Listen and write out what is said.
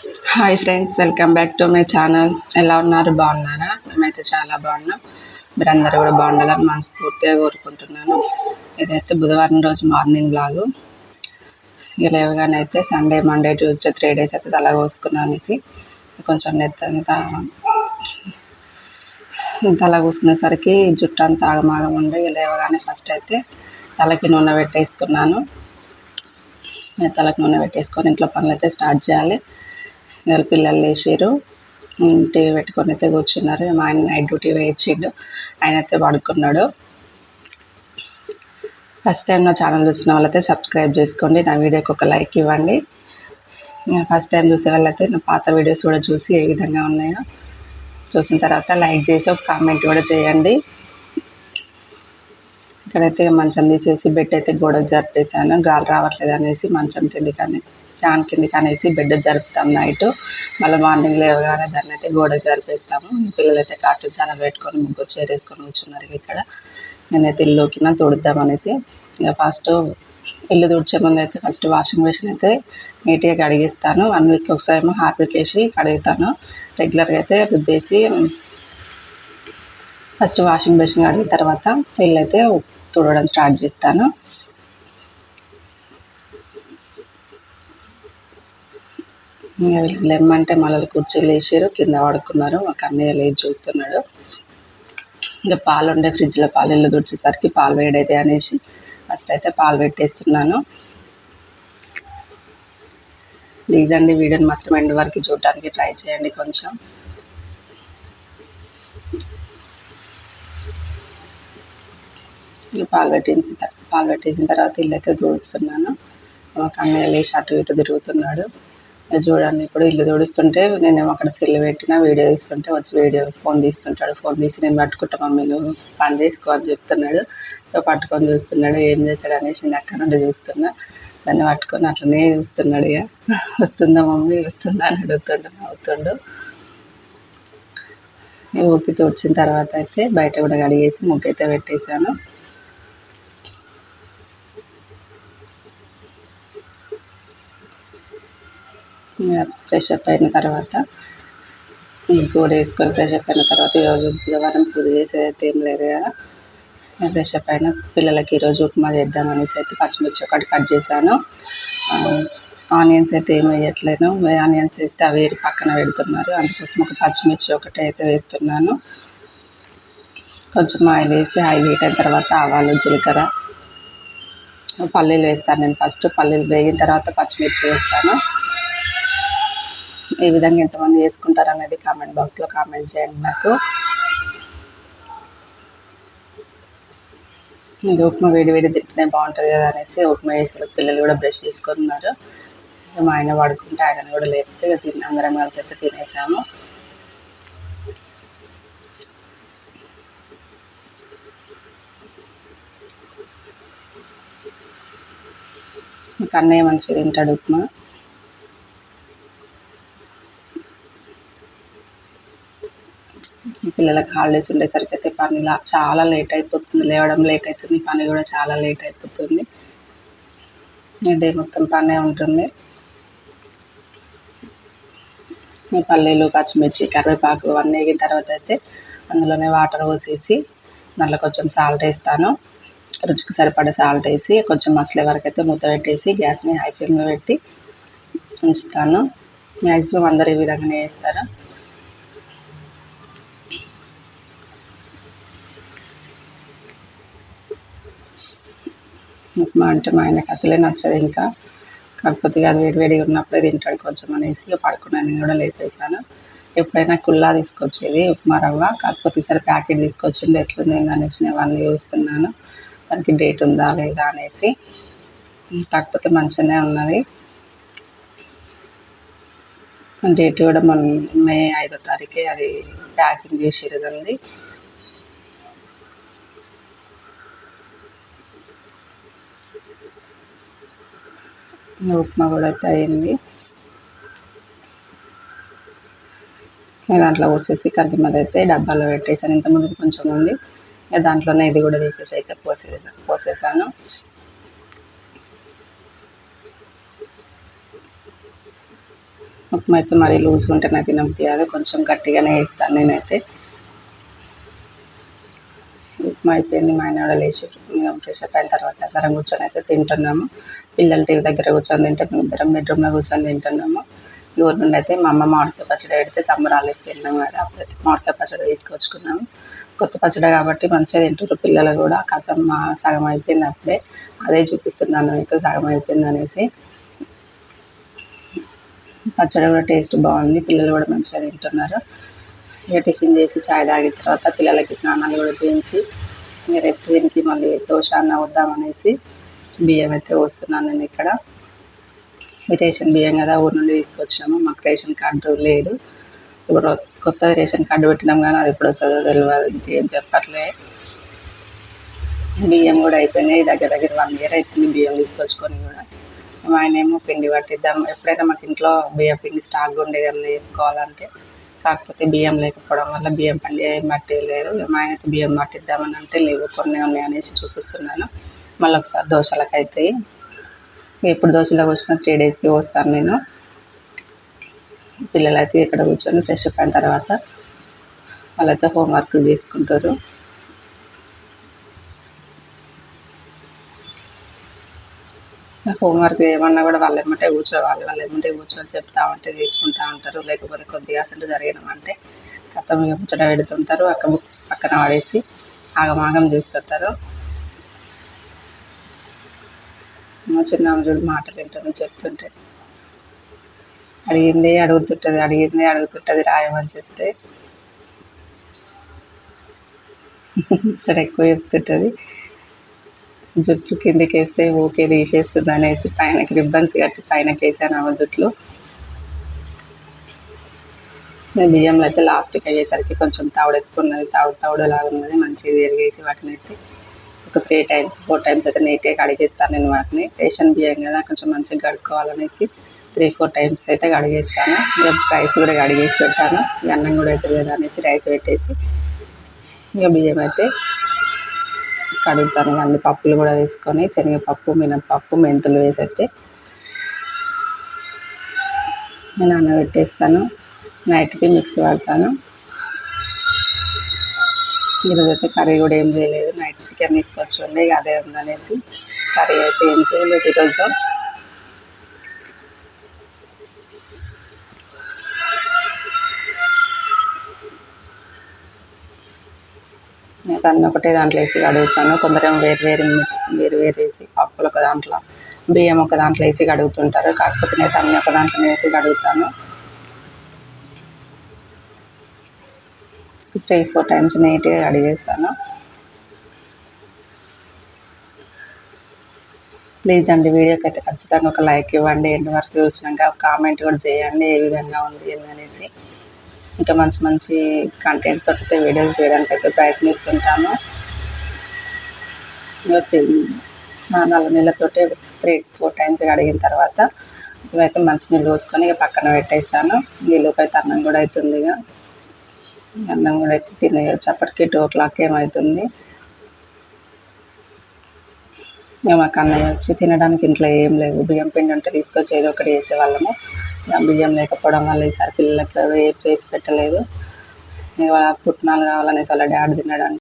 Hi friends welcome back to my channel. ఎలా ఉన్నారు? బాగున్నారా? మేమైతే చాలా బాగున్నాం. మీరందరూ కూడా బాగుండాలని మనస్ఫూర్తిగా కోరుకుంటున్నాను. ఇదైతే బుధవారం రోజు మార్నింగ్ బ్లాగు ఇక లేవగానే అయితే Sunday Monday Tuesday three days అయితే తల కోసుకున్నాను ఇది. కొంచెం నెత్తంతా తల కూసుకునేసరికి జుట్టు అంతా ఆగమాగం ఉండే. లేవగానే ఫస్ట్ అయితే తలకి నూనె పెట్టేసుకున్నాను. తలకి నూనె పెట్టేసుకొని ఇంట్లో పనులు అయితే స్టార్ట్ చేయాలి. ఇవాళ పిల్లలు లేచారు. టీవీ పెట్టుకొని అయితే కూర్చున్నారు. మా ఆయన నైట్ డ్యూటీ వేయించిండు. ఆయన అయితే పడుకున్నాడు. ఫస్ట్ టైం నా ఛానల్ చూసిన వాళ్ళైతే సబ్స్క్రైబ్ చేసుకోండి. నా వీడియోకి ఒక లైక్ ఇవ్వండి. ఫస్ట్ టైం చూసే వాళ్ళైతే నా పాత వీడియోస్ కూడా చూసి ఏ విధంగా ఉన్నాయో చూసిన తర్వాత లైక్ చేసి ఒక కామెంట్ కూడా చేయండి. ఇక్కడైతే మంచం తీసేసి బెడ్ అయితే గోడకు జరిపేసాను గాలి రావట్లేదు అనేసి మంచం కింది కానీ ఫ్యాన్ కిందకి అనేసి బెడ్ జరుపుతాం నైట్. మళ్ళీ మార్నింగ్ లేవగానే దాన్ని అయితే గోడకు జరిపేస్తాము. పిల్లలైతే కార్టూన్ ఛానల్ పెట్టుకొని ముగ్గురు చేరేసుకొని కూర్చున్నారు ఇక్కడ. నేనైతే ఇల్లుకిన తుడుద్దాం అనేసి ఇక ఫస్ట్ ఇల్లు తుడిచే ముందు అయితే ఫస్ట్ వాషింగ్ మెషిన్ అయితే నీట్గా కడిగిస్తాను. వన్ వీక్ ఒకసారి ఏమో హార్పిక్ వేసి కడుగుతాను. రెగ్యులర్గా అయితే రుద్దేసి ఫస్ట్ వాషింగ్ మెషిన్ కడిగిన తర్వాత ఇల్లు అయితే తుడవడం స్టార్ట్ చేస్తాను. లెమ్మంటే మళ్ళీ కుర్చీలు వేసారు కింద పడుకున్నారు. ఒక అన్నయ్య లేచి చూస్తున్నాడు. ఇంకా పాలు ఉండే ఫ్రిడ్జ్లో పాలు ఇల్లు దుడిచేసరికి పాలు వేడైతే అనేసి ఫస్ట్ అయితే పాలు పెట్టేస్తున్నాను. ప్లీజ్ అండి వీడియోని మాత్రం ఎండ్ వరకు చూడటానికి ట్రై చేయండి కొంచెం. పాలు పెట్టిన పాలు పెట్టేసిన తర్వాత ఇల్లు అయితే దూడుస్తున్నాను ఒక అన్నయ్య లేచి అటు ఇటు తిరుగుతున్నాడు. చూడండి. ఇప్పుడు ఇల్లు తుడుస్తుంటే నేనేమో అక్కడ సెల్ పెట్టిన వీడియో తీస్తుంటే వచ్చి వీడియో ఫోన్ తీస్తుంటాడు. ఫోన్ తీసి నేను పట్టుకుంటా మమ్మీ నువ్వు పని చేసుకో అని చెప్తున్నాడు. పట్టుకొని చూస్తున్నాడు. ఏం చేశాడు అనేసి నేను అక్కడ నుండి చూస్తున్నా. దాన్ని పట్టుకొని అట్లనే చూస్తున్నాడు ఇక వస్తుందా మమ్మీ? వస్తుందా? అని అడుగుతుండు నవ్వుతుండు. ఊపి తుడిచిన తర్వాత అయితే బయట కూడా కడిగేసి ముగ్గు అయితే పెట్టేశాను. ఫ్రెష్ అప్ అయిన తర్వాత కూడా వేసుకొని ఫ్రెష్ అప్ అయిన తర్వాత ఈరోజు బుధవారం పూజ చేసేది ఏం లేదు కదా. ఫ్రెష్ అప్ అయిన పిల్లలకి ఈరోజు ఉప్మా చేద్దాం అనేసి అయితే పచ్చిమిర్చి ఒకటి కట్ చేశాను. ఆనియన్స్ అయితే ఏం వేయట్లేను ఆనియన్స్ వేస్తే అవి పక్కన పెడుతున్నారు. అందుకోసం ఒక పచ్చిమిర్చి ఒకటి అయితే వేస్తున్నాను. కొంచెం ఆయిల్ వేసి ఆయిల్ హీట్ అయిన తర్వాత ఆవాలు జీలకర్ర పల్లీలు వేస్తాను నేను ఫస్ట్. పల్లీలు వేగిన తర్వాత పచ్చిమిర్చి వేస్తాను. ఈ విధంగా ఎంతమంది వేసుకుంటారు అనేది కామెంట్ బాక్స్లో కామెంట్ చేయండి నాకు. మీరు ఉప్మా వేడి వేడి తింటేనే బాగుంటుంది కదా అనేసి ఉప్మా వేసారు పిల్లలు కూడా బ్రష్ చేసుకున్నారు మా ఆయన వాడుకుంటే ఆయన కూడా లేపితే ఇక తిన్న అందరం కలిసి అయితే తినేసాము. కన్నయ్య మంచిగా తింటాడు ఉప్మా. పిల్లలకి హాలిడేస్ ఉండేసరికి అయితే పని చాలా లేట్ అయిపోతుంది. లేవడం లేట్ అవుతుంది. పని కూడా చాలా లేట్ అయిపోతుంది. డే మొత్తం పనే ఉంటుంది. పల్లీలు పచ్చిమిర్చి కరివేపాకు అన్నీ వేగిన తర్వాత అయితే అందులోనే వాటర్ పోసేసి దాంట్లో కొంచెం సాల్ట్ వేస్తాను. రుచికి సరిపడే సాల్ట్ వేసి కొంచెం మసలే వరకు అయితే మూత పెట్టేసి గ్యాస్ని హై ఫ్లేమ్లో పెట్టి ఉంచుతాను. మ్యాక్సిమం అందరు ఈ విధంగానే వేస్తారు ఉప్మా అంటే మా ఆయనకు అసలే నచ్చదు ఇంకా. కాకపోతే అది వేడివేడిగా ఉన్నప్పుడే తింటాడు కొంచెం అనేసి పడుకున్నాను. నేను కూడా లేపేసాను ఎప్పుడైనా కుల్లా తీసుకొచ్చేది ఉప్మా రవ్వ. కాకపోతే ఈసారి ప్యాకెట్ తీసుకొచ్చిండు. ఎట్లుంది అనేసి నేను అవన్నీ చూస్తున్నాను. దానికి డేట్ ఉందా లేదా అనేసి. కాకపోతే మంచిగానే ఉన్నది. డేట్ కూడా మొన్న మే ఐదో తారీఖే అది ప్యాకింగ్ చేసేది ఉప్మా కూడా అయితే అయింది దాంట్లో వచ్చేసి కందిమది అయితే డబ్బాలో పెట్టేసాను. ఇంతకుముందు కొంచెం ఉంది. దాంట్లోనే ఇది కూడా తీసేసి అయితే పోసే పోసేసాను. ఉప్మా అయితే మరీ లూజ్గా ఉంటే నాకు తినబుద్ధి కాదు. కొంచెం గట్టిగానే వేస్తాను నేనైతే. అయిపోయింది. మా ఆయన లేచి ఫ్రెష్ అప్ అయిన తర్వాత అందరం కూర్చొని అయితే తింటున్నాము. పిల్లలు టీవీ దగ్గర కూర్చొని తింటే మేము ఇద్దరం బెడ్రూమ్లో కూర్చొని తింటున్నాము. ఊరి నుండి అయితే మా అమ్మ మామిడికాయ పచ్చడి పెడితే సంబరాలు వేసుకెళ్ళినాము కదా అప్పుడైతే మామిడికాయ పచ్చడి తీసుకొచ్చుకున్నాము. కొత్త పచ్చడి కాబట్టి మంచిగా తింటారు పిల్లలు కూడా. కథం సగం అయిపోయింది అప్పుడే. అదే చూపిస్తున్నాను మీకు సగం అయిపోయింది అనేసి. పచ్చడి కూడా టేస్ట్ బాగుంది. పిల్లలు కూడా మంచిగా తింటున్నారు. ఇక టిఫిన్ చేసి చాయ్ తాగిన తర్వాత పిల్లలకి స్నానాలు కూడా చేయించి ఇక రేపు దీనికి మళ్ళీ దోశ అన్న వద్దామనేసి బియ్యం అయితే వస్తున్నాను నేను ఇక్కడ. రేషన్ బియ్యం కదా ఊరు నుండి తీసుకొచ్చాము మాకు రేషన్ కార్డు లేదు. ఇప్పుడు కొత్త రేషన్ కార్డు పెట్టినాం కానీ అది ఎప్పుడు వస్తుందో తెలియదు ఇంకేం చెప్పట్లే. బియ్యం కూడా అయిపోయినాయి. దగ్గర దగ్గర వన్ ఇయర్ అవుతుంది బియ్యం తీసుకొచ్చుకొని కూడా. మా ఆయన ఏమో పిండి పట్టిద్దాం. ఎప్పుడైనా మాకు ఇంట్లో బియ్యం పిండి స్టాక్ ఉండేది ఏమైనా వేసుకోవాలంటే కాకపోతే బియ్యం లేకపోవడం వల్ల బియ్యం పండి మట్టి లేదు. మా ఆయన అయితే బియ్యం మట్టిద్దామని అంటే లేవు కొన్ని ఉన్నాయి అనేసి చూపిస్తున్నాను. మళ్ళీ ఒకసారి దోశలకు అవుతాయి ఎప్పుడు దోశలకు వచ్చిన త్రీ డేస్కి వస్తాను నేను. పిల్లలైతే ఇక్కడ కూర్చొని ఫ్రెష్ అప్ అయిన తర్వాత వాళ్ళైతే హోంవర్క్ చేసుకుంటారు. హోంవర్క్ ఏమన్నా కూడా వాళ్ళు ఏమంటే కూర్చోవాలి వాళ్ళు ఏమంటే కూర్చొని చెప్తా ఉంటే తీసుకుంటా ఉంటారు. లేకపోతే కొద్దిగా అసలు జరిగినామంటే కథ ముచ్చట పెడుతుంటారు. అక్కడ బుక్స్ పక్కన పడేసి ఆగమాగం చేస్తుంటారు. మా చిన్న చూడు మాటలు వింటుంది చెప్తుంటే అడిగింది అడుగుతుంటుంది అడిగింది అడుగుతుంటుంది రాయమని చెప్తే ముచ్చట ఎక్కువ చెప్తుంటుంది. జుట్లు కిందకి వేస్తే ఓకే తీసేస్తుంది అనేసి పైనకి రిబ్బన్స్ కట్టి పైనకి వేసాను ఆమె జుట్లు బియ్యంలో అయితే లాస్ట్కి అయ్యేసరికి కొంచెం తవుడు తావుడు ఉన్నది తవుడు లాగా ఉన్నది మంచిగా తిరిగేసి వాటిని అయితే ఒక త్రీ టైమ్స్ ఫోర్ టైమ్స్ అయితే నీట్గా కడిగేస్తాను నేను వాటిని. రేషన్ బియ్యం కదా కొంచెం మంచిగా కడుక్కోవాలనేసి త్రీ ఫోర్ టైమ్స్ అయితే కడిగేస్తాను. ఇక రైస్ కూడా కడిగేసి పెట్టాను అన్నం కూడా అవుతుంది కదా అనేసి రైస్ పెట్టేసి ఇక బియ్యం అయితే కడుగుతాను. అన్ని పప్పులు కూడా వేసుకొని శనగపప్పు మినపప్పు మెంతులు వేసైతే నేను నానబెట్టేస్తాను నైట్కి మిక్సీ వాడతాను. ఈరోజు అయితే కర్రీ కూడా ఏం చేయలేదు. నైట్ చికెన్ తీసుకొచ్చి ఉండే అదే ఉందనేసి కర్రీ అయితే ఏం చేయలేదు ఈరోజు. దాన్ని ఒకటే దాంట్లో వేసి కడుగుతాను కొందరేమో వేరు వేరు మిక్స్ వేరు వేరు వేసి పప్పులు ఒక దాంట్లో బియ్యం ఒక దాంట్లో వేసి కడుగుతుంటారు కాకపోతే నేను అన్నీ ఒక దాంట్లో వేసి కడుగుతాను త్రీ ఫోర్ టైమ్స్ నీట్గా కడిగేస్తాను ప్లీజ్ అండి వీడియోకి అయితే ఖచ్చితంగా ఒక లైక్ ఇవ్వండి. ఎండ్ వరకు చూసినాక కామెంట్ కూడా చేయండి. ఏ విధంగా ఉంది ఏందనేసి. ఇంకా మంచి మంచి కంటెంట్ తోటితే వీడియోస్ చేయడానికి అయితే ప్రయత్నిస్తుంటాను నాలుగు నెలలతోటే త్రీ ఫోర్ టైమ్స్ కడిగిన తర్వాత ఇవైతే మంచి నీళ్ళు పోసుకొని ఇక పక్కన పెట్టేస్తాను నీళ్ళకి అయితే అన్నం కూడా అవుతుంది ఇక. అన్నం కూడా అయితే తినేయచ్చు. అప్పటికి టూ ఓ క్లాక్ ఏమవుతుంది ఇక మాకు అన్నయ్య వచ్చి తినడానికి ఇంట్లో ఏం లేవు. బియ్యం పిండి ఉంటే తీసుకొచ్చి ఏదో ఒకటి వేసేవాళ్ళము బియ్యం లేకపోవడం వల్ల ఈసారి పిల్లలకి ఏం చేసి పెట్టలేదు. ఇవాళ పుట్నాలు కావాలనేసి వాళ్ళ డాడీ తిన్నాడు